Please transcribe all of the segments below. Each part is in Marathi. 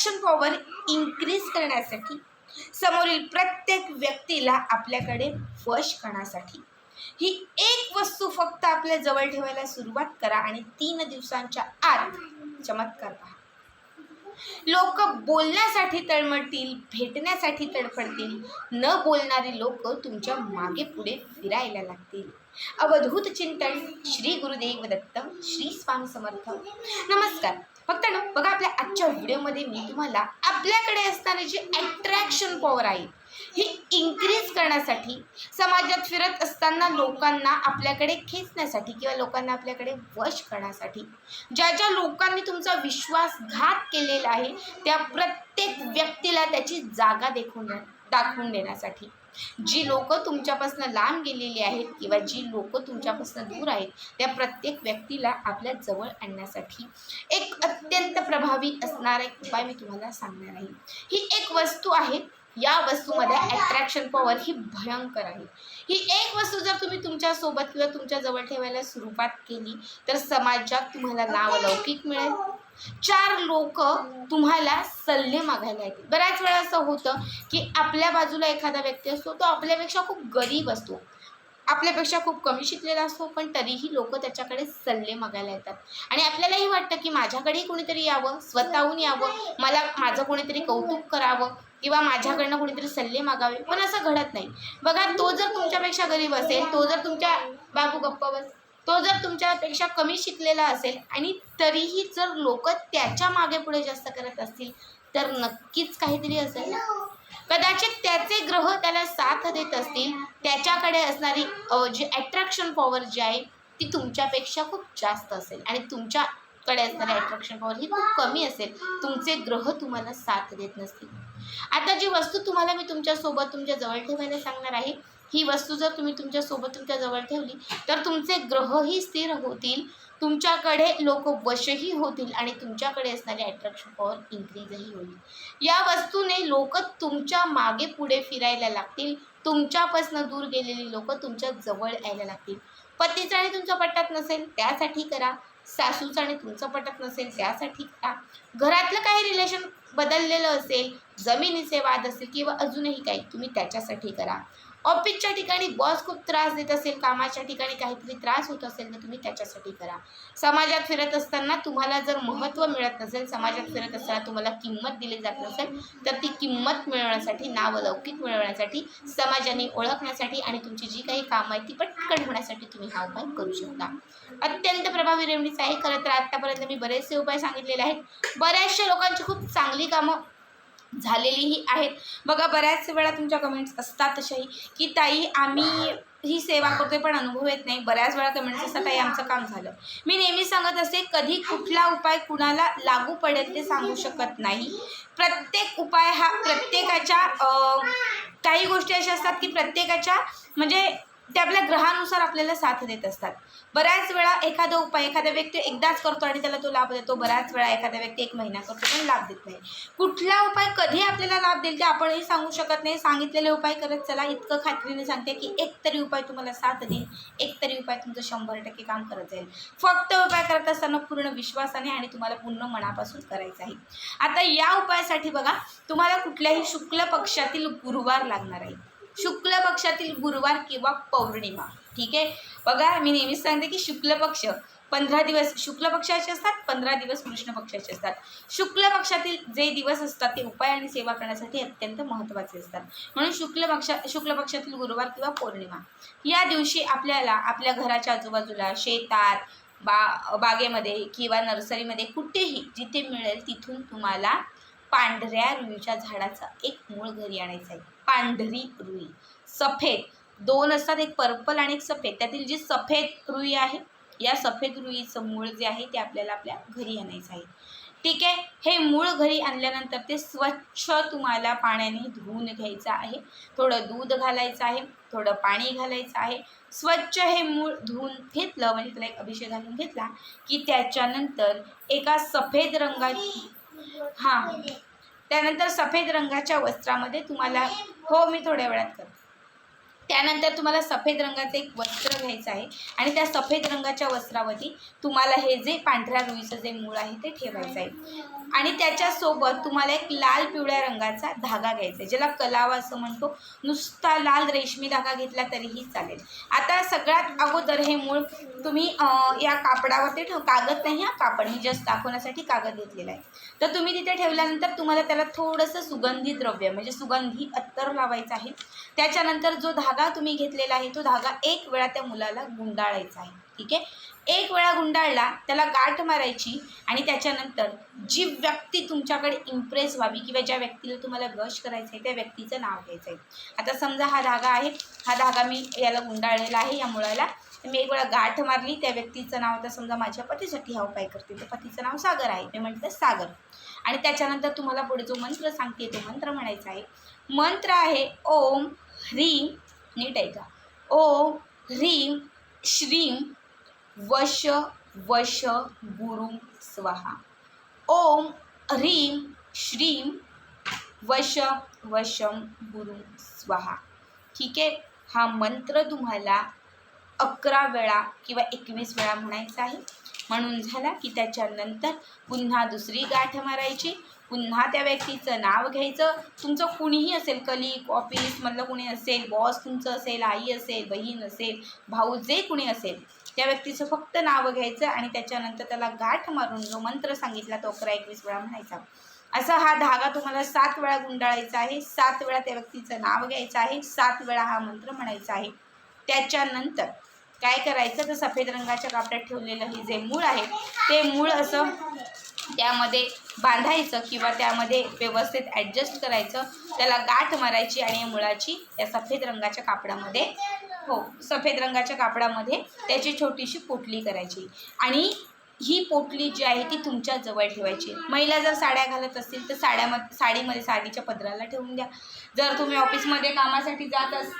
अट्रॅक्शन पॉवर इन्क्रीज करण्यासाठी समोरील प्रत्येक व्यक्तीला आपल्याकडे वश करण्यासाठी ही एक वस्तू फक्त आपल्या जवळ ठेवायला सुरुवात करा आणि तीन दिवसांच्या आत चमत्कार पहा. लोक बोलण्यासाठी तळमळतील भेटण्यासाठी तडफडतील न बोलणारी लोक तुमच्या मागे पुढे फिरायला लागतील. अवधूत चिंतन श्री गुरुदेव दत्त श्री स्वामी समर्थ. नमस्कार. फक्त ना बघा आपल्या आजच्या व्हिडिओमध्ये मी तुम्हाला आपल्याकडे असणारी जी अट्रॅक्शन पॉवर आहे ही इन्क्रीज करण्यासाठी समाजात फिरत असताना लोकांना आपल्याकडे खेचण्यासाठी किंवा लोकांना आपल्याकडे वश करण्यासाठी ज्या ज्या लोकांनी तुमचा विश्वासघात केलेला आहे त्या प्रत्येक व्यक्तीला त्याची जागा देखून दाखवून देण्यासाठी. जी लोक तुमच्यापासून लांब गेलेली आहेत किंवा जी लोक तुमच्यापासून दूर आहेत त्या प्रत्येक व्यक्तीला आपल्या जवळ आणण्यासाठी एक अत्यंत प्रभावी असणारा एक उपाय मी तुम्हाला सांगणार आहे. ही एक वस्तू आहे या वस्तूमध्ये अट्रॅक्शन पॉवर ही भयंकर आहे. ही एक वस्तू जर तुम्ही तुमच्यासोबत किंवा तुमच्या जवळ ठेवायला सुरुवात केली तर समाजात तुम्हाला नाव लौकिक मिळेल. चार लोक तुम्हाला सल्ले मागायला येतील. बऱ्याच वेळा असं होतं की आपल्या बाजूला एखादा व्यक्ती असतो तो आपल्यापेक्षा खूप गरीब असतो. आपल्यापेक्षा खूप कमी शिकलेला असतो पण तरीही लोक त्याच्याकडे सल्ले मागायला येतात. आणि आपल्यालाही वाटतं की माझ्याकडेही कोणीतरी यावं स्वतःहून यावं मला माझं कोणीतरी कौतुक करावं. किंवा माझ्याकडनं कुणीतरी सल्ले मागावे पण असं घडत नाही. बघा तो जर तुमच्यापेक्षा गरीब असेल तो जर तुमच्या बाबू गप्पा बस तो जर तुमच्यापेक्षा कमी शिकलेला असेल आणि तरीही जर लोक त्याच्यामागे पुढे जास्त करत असतील तर नक्कीच काहीतरी असेल कदाचित त्याचे ग्रह त्याला साथ देत असतील त्याच्याकडे असणारी जी अट्रॅक्शन पॉवर जी आहे ती तुमच्यापेक्षा खूप जास्त असेल. आणि तुमच्याकडे असणारी अट्रॅक्शन पॉवर ही खूप कमी असेल. तुमचे ग्रह तुम्हाला साथ देत नसतील. आता जी वस्तू तुम्हाला मी तुमच्यासोबत तुमच्या जवळ ठेवायला सांगणार आहे ही वस्तू जर तुम्ही तुमच्यासोबत तुमच्या जवळ ठेवली तर तुमचे ग्रहही स्थिर होतील तुमच्याकडे लोक वशही होतील आणि तुमच्याकडे असणारी अट्रॅक्शन पॉवर इन्क्रीजही होईल. या वस्तूने लोक तुमच्या मागे पुढे फिरायला लागतील तुमच्यापासून दूर गेलेली लोक तुमच्या जवळ यायला लागतील. पतीचं आणि तुमच्या पट्टात नसेल त्यासाठी करा. सासूचं आणि तुमचं पटत नसेल त्यासाठी करा. घरातलं काही रिलेशन बदललेलं असेल जमिनीचे वाद असेल किंवा अजूनही काही तुम्ही त्याच्यासाठी करा. ऑफिसच्या ठिकाणी बॉस खूप त्रास देत असेल कामाच्या ठिकाणी काहीतरी त्रास होत असेल तर तुम्ही त्याच्यासाठी करा. समाजात फिरत असताना तुम्हाला जर महत्त्व मिळत नसेल समाजात फिरत असताना तुम्हाला किंमत दिली जात नसेल तर ती किंमत मिळवण्यासाठी नावलौकिक मिळवण्यासाठी समाजाने ओळखण्यासाठी आणि तुमची जी काही कामं आहेत ती पटकन होण्यासाठी तुम्ही हा उपाय करू शकता. अत्यंत प्रभावी रेमडीच आहे. खरं तर आत्तापर्यंत मी बरेचसे उपाय सांगितलेले आहेत. बऱ्याचशा लोकांची खूप चांगली कामं झालेलीही आहेत. बघा बऱ्याच वेळा तुमच्या कमेंट्स असतात तशाही की ताई आम्ही ही सेवा करतोय पण अनुभव येत नाही. बऱ्याच वेळा कमेंट्स असतात ताई आमचं काम झालं. मी नेहमी सांगत असते कधी कुठला उपाय कुणाला लागू पडेल ते सांगू शकत नाही. प्रत्येक उपाय हा प्रत्येकाच्या काही गोष्टी अशा असतात की प्रत्येकाच्या म्हणजे ते आपल्या ग्रहानुसार आपल्याला साथ देत असतात. बऱ्याच वेळा एखादा उपाय एखादा व्यक्ती एकदाच करतो आणि त्याला तो लाभ देतो. बऱ्याच वेळा एखादा व्यक्ती एक महिना करतो पण लाभ देत नाही. कुठला उपाय कधी आपल्याला लाभ देईल ते आपणही सांगू शकत नाही. सांगितलेले उपाय करत चला. इतकं खात्रीने सांगते की एक तरी उपाय तुम्हाला साथ देईल. एक तरी उपाय तुमचं शंभर टक्के काम करत जाईल. फक्त उपाय करत असताना पूर्ण विश्वासाने आणि तुम्हाला पूर्ण मनापासून करायचं आहे. आता या उपायासाठी बघा तुम्हाला कुठल्याही शुक्ल पक्षातील गुरुवार लागणार आहे. शुक्ल पक्षातील गुरुवार किंवा पौर्णिमा. ठीक आहे? बघा मी नेहमीच सांगते की शुक्ल पक्ष पंधरा दिवस शुक्ल पक्षाचे असतात पंधरा दिवस कृष्ण पक्षाचे असतात. शुक्ल पक्षातील जे दिवस असतात ते उपाय आणि सेवा करण्यासाठी अत्यंत महत्त्वाचे असतात. म्हणून शुक्ल पक्षा शुक्ल पक्षातील गुरुवार किंवा पौर्णिमा. या दिवशी आपल्याला आपल्या घराच्या आजूबाजूला शेतात बा बागेमध्ये किंवा नर्सरीमध्ये कुठेही जिथे मिळेल तिथून तुम्हाला पांढऱ्या रुईच्या झाडाचा एक मूळ घरी आणायचं आहे. पांढरी रुई. सफेद. दोन असतात एक पर्पल आणि एक सफेद. त्यातील जी सफेद रुई आहे या सफेद रुईचं मूळ जे आहे ते आपल्याला आपल्या घरी आणायचं आहे. ठीक आहे? हे मूळ घरी आणल्यानंतर ते स्वच्छ तुम्हाला पाण्याने धुवून घ्यायचं आहे. थोडं दूध घालायचं आहे थोडं पाणी घालायचं आहे. स्वच्छ हे मूळ धुवून घेतलं म्हणजे त्याला एक अभिषेक घालून घेतला की त्याच्यानंतर एका सफेद रंगाची हां. त्यानंतर सफेद रंगाच्या वस्त्रामध्ये तुम्हाला हो मी थोड्या वेळात करते. त्यानंतर तुम्हाला सफेद रंगाचं एक वस्त्र घ्यायचं आहे आणि त्या सफेद रंगाच्या वस्त्रावरती तुम्हाला हे जे पांढऱ्या रुईचं जे मूळ आहे ते ठेवायचं आहे. आणि त्याच्यासोबत तुम्हाला एक लाल पिवळ्या रंगाचा धागा घ्यायचा आहे ज्याला कलावा असं म्हणतो. नुसता लाल रेशमी धागा घेतला तरीही चालेल. आता सगळ्यात अगोदर हे मूळ तुम्ही या कापडावरती ठेव कागद नाही हा कापड. मी जस्ट दाखवण्यासाठी कागद घेतलेला आहे. तर तुम्ही तिथे ठेवल्यानंतर तुम्हाला त्याला थोडंसं सुगंधी द्रव्य म्हणजे सुगंधी अत्तर लावायचं आहे. त्याच्यानंतर जो धागा तुम्ही घेतलेला आहे तो धागा एक वेळा त्या मुलाला गुंडाळायचा आहे. ठीक आहे? एक वेळा गुंडाळला त्याला गाठ मारायची आणि त्याच्यानंतर जी व्यक्ती तुमच्याकडे इम्प्रेस व्हावी किंवा ज्या व्यक्तीला तुम्हाला ब्रश करायचं आहे त्या व्यक्तीचं नाव घ्यायचं आहे. आता समजा हा धागा आहे हा धागा मी याला गुंडाळलेला आहे या मुळाला मी एक वेळा गाठ मारली त्या व्यक्तीचं नाव आता समजा माझ्या पतीसाठी हा उपाय करते. तर पतीचं नाव सागर आहे मी म्हटलं सागर. आणि त्याच्यानंतर तुम्हाला पुढे जो मंत्र सांगते तो मंत्र म्हणायचा आहे. मंत्र आहे ओम ह्रीम नीट ऐका ओ ह्रीम श्रीम वश वश गुरु स्वाहा. ओम ह्रीम श्रीम वश वशम गुरु स्वाहा. ठीक आहे? हा मंत्र तुम्हाला अकरा वेळा किंवा एकवीस वेळा म्हणायचा आहे. म्हणून झाला की त्याच्यानंतर पुन्हा दुसरी गाठ मारायची. पुन्हा त्या व्यक्तीचं नाव घ्यायचं. तुमचं कुणीही असेल कलिक ऑफिसमधलं कुणी असेल बॉस तुमचं असेल आई असेल बहीण असेल भाऊ जे कुणी असेल त्या व्यक्तीचं फक्त नाव घ्यायचं आणि त्याच्यानंतर त्याला गाठ मारून जो मंत्र सांगितला तो अकरा एकवीस वेळा म्हणायचा. असा हा धागा तुम्हाला सात वेळा गुंडाळायचा आहे. सात वेळा त्या व्यक्तीचं नाव घ्यायचं आहे. सात वेळा हा मंत्र म्हणायचा आहे. त्याच्यानंतर काय करायचं? तर सफेद रंगाच्या कापड्यात ठेवलेलं हे जे मूळ आहे ते मूळ असं त्यामध्ये बांधायचं किंवा त्यामध्ये व्यवस्थित ॲडजस्ट करायचं त्याला गाठ मारायची आणि मुळाची त्या सफेद रंगाच्या कापडामध्ये हो सफेद रंगाच्या कापडामध्ये त्याची छोटीशी पोटली करायची. आणि ही पोटली जी आहे ती तुमच्या जवळ ठेवायची. महिला जर साड्या घालत असतील तर साड्यामध्ये साडीमध्ये साडीच्या पदराला ठेवून द्या. जर तुम्ही ऑफिसमध्ये कामासाठी जात अस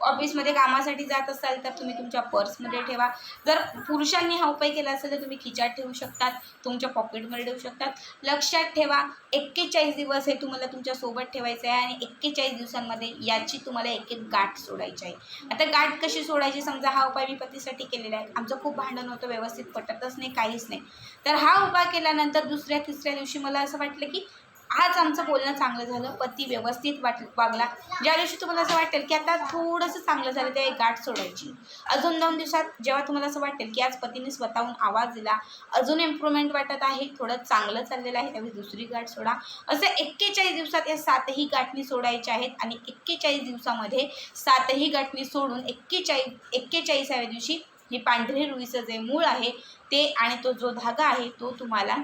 ऑफिसमध्ये कामासाठी जात असाल तर तुम्ही तुमच्या पर्समध्ये ठेवा. जर पुरुषांनी हा उपाय केला असेल तर तुम्ही खिचात ठेवू शकतात तुमच्या पॉकेटमध्ये ठेवू शकतात. लक्षात ठेवा एक्केचाळीस दिवस हे तुम्हाला तुमच्यासोबत ठेवायचं आहे आणि एक्केचाळीस दिवसांमध्ये याची तुम्हाला एक एक गाठ सोडायची आहे. आता गाठ कशी सोडायची? समजा हा उपाय मी पतीसाठी केलेला आहे. आमचं खूप भांडण होतं व्यवस्थित पटतच नाही काहीच नाही. तर हा उपाय केल्यानंतर दुसऱ्या तिसऱ्या दिवशी मला असं वाटलं की आज आमचं बोलणं चांगलं झालं पती व्यवस्थित वाट वागला. ज्या दिवशी तुम्हाला असं वाटेल की आता थोडंसं चांगलं झालं त्या एक गाठ सोडायची. अजून दोन दिवसात जेव्हा तुम्हाला असं वाटेल की आज पतीने स्वतःहून आवाज दिला अजून इम्प्रूव्हमेंट वाटत आहे थोडं चांगलं चाललेलं आहे त्यावेळी दुसरी गाठ सोडा. असं एक्केचाळीस दिवसात या सातही गाठणी सोडायच्या आहेत आणि एक्केचाळीस दिवसामध्ये सातही गाठणी सोडून एक्केचाळीस एक्केचाळीसाव्या दिवशी हे पांढरे रुईचं जे मूळ आहे ते आणि तो जो धागा आहे तो तुम्हाला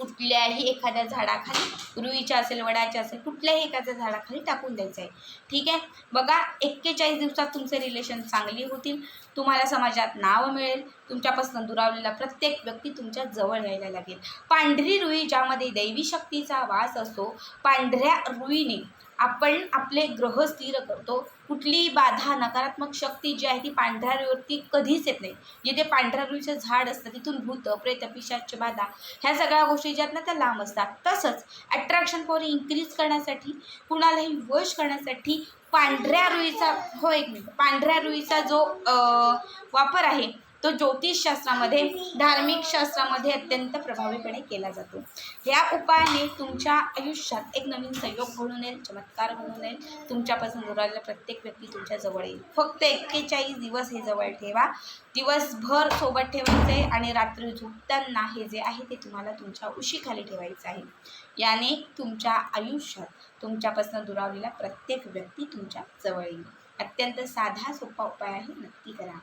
कुठल्याही एखाद्या झाडाखाली रुईच्या असेल वडाच्या असेल कुठल्याही एखाद्या झाडाखाली टाकून द्यायचं आहे ठीक आहे? बघा एक्केचाळीस दिवसात तुमचे रिलेशन चांगली होतील तुम्हाला समाजात नाव मिळेल तुमच्यापासून दुरावलेला प्रत्येक व्यक्ती तुमच्या जवळ यायला लागेल. पांढरी रुई ज्यामध्ये दैवी शक्तीचा वास असतो पांढऱ्या रुईने आपण आपले ग्रह स्थिर करतो. कुठलीही बाधा नकारात्मक शक्ती जी आहे ती पांढऱ्यावरती कधीच येत नाही. जिथे पांढऱ्या रुईचं झाड असतं तिथून भूत प्रेत पिशाच बाधा ह्या सगळ्या गोष्टी ज्या आहेत ना त्या लांब असतात. तसंच अट्रॅक्शन पॉवर इन्क्रीज करण्यासाठी कुणालाही वश करण्यासाठी पांढऱ्या रुईचा हो एक मिनिट पांढऱ्या रुईचा जो वापर आहे तो ज्योतिषशास्त्रामध्ये धार्मिक शास्त्रामध्ये अत्यंत प्रभावीपणे केला जातो. ह्या उपायाने तुमच्या आयुष्यात एक नवीन संयोग घडून येईल चमत्कार घडून येईल तुमच्यापासून दुरावलेला प्रत्येक व्यक्ती तुमच्या जवळ येईल. फक्त एक्केचाळीस दिवस हे जवळ ठेवा. दिवसभर सोबत ठेवायचे आहे आणि रात्री झोपताना हे जे आहे ते तुम्हाला तुमच्या उशीखाली ठेवायचं आहे. याने तुमच्या आयुष्यात तुमच्यापासून दुरावलेला प्रत्येक व्यक्ती तुमच्या जवळ येईल. अत्यंत साधा सोपा उपाय आहे नक्की करा.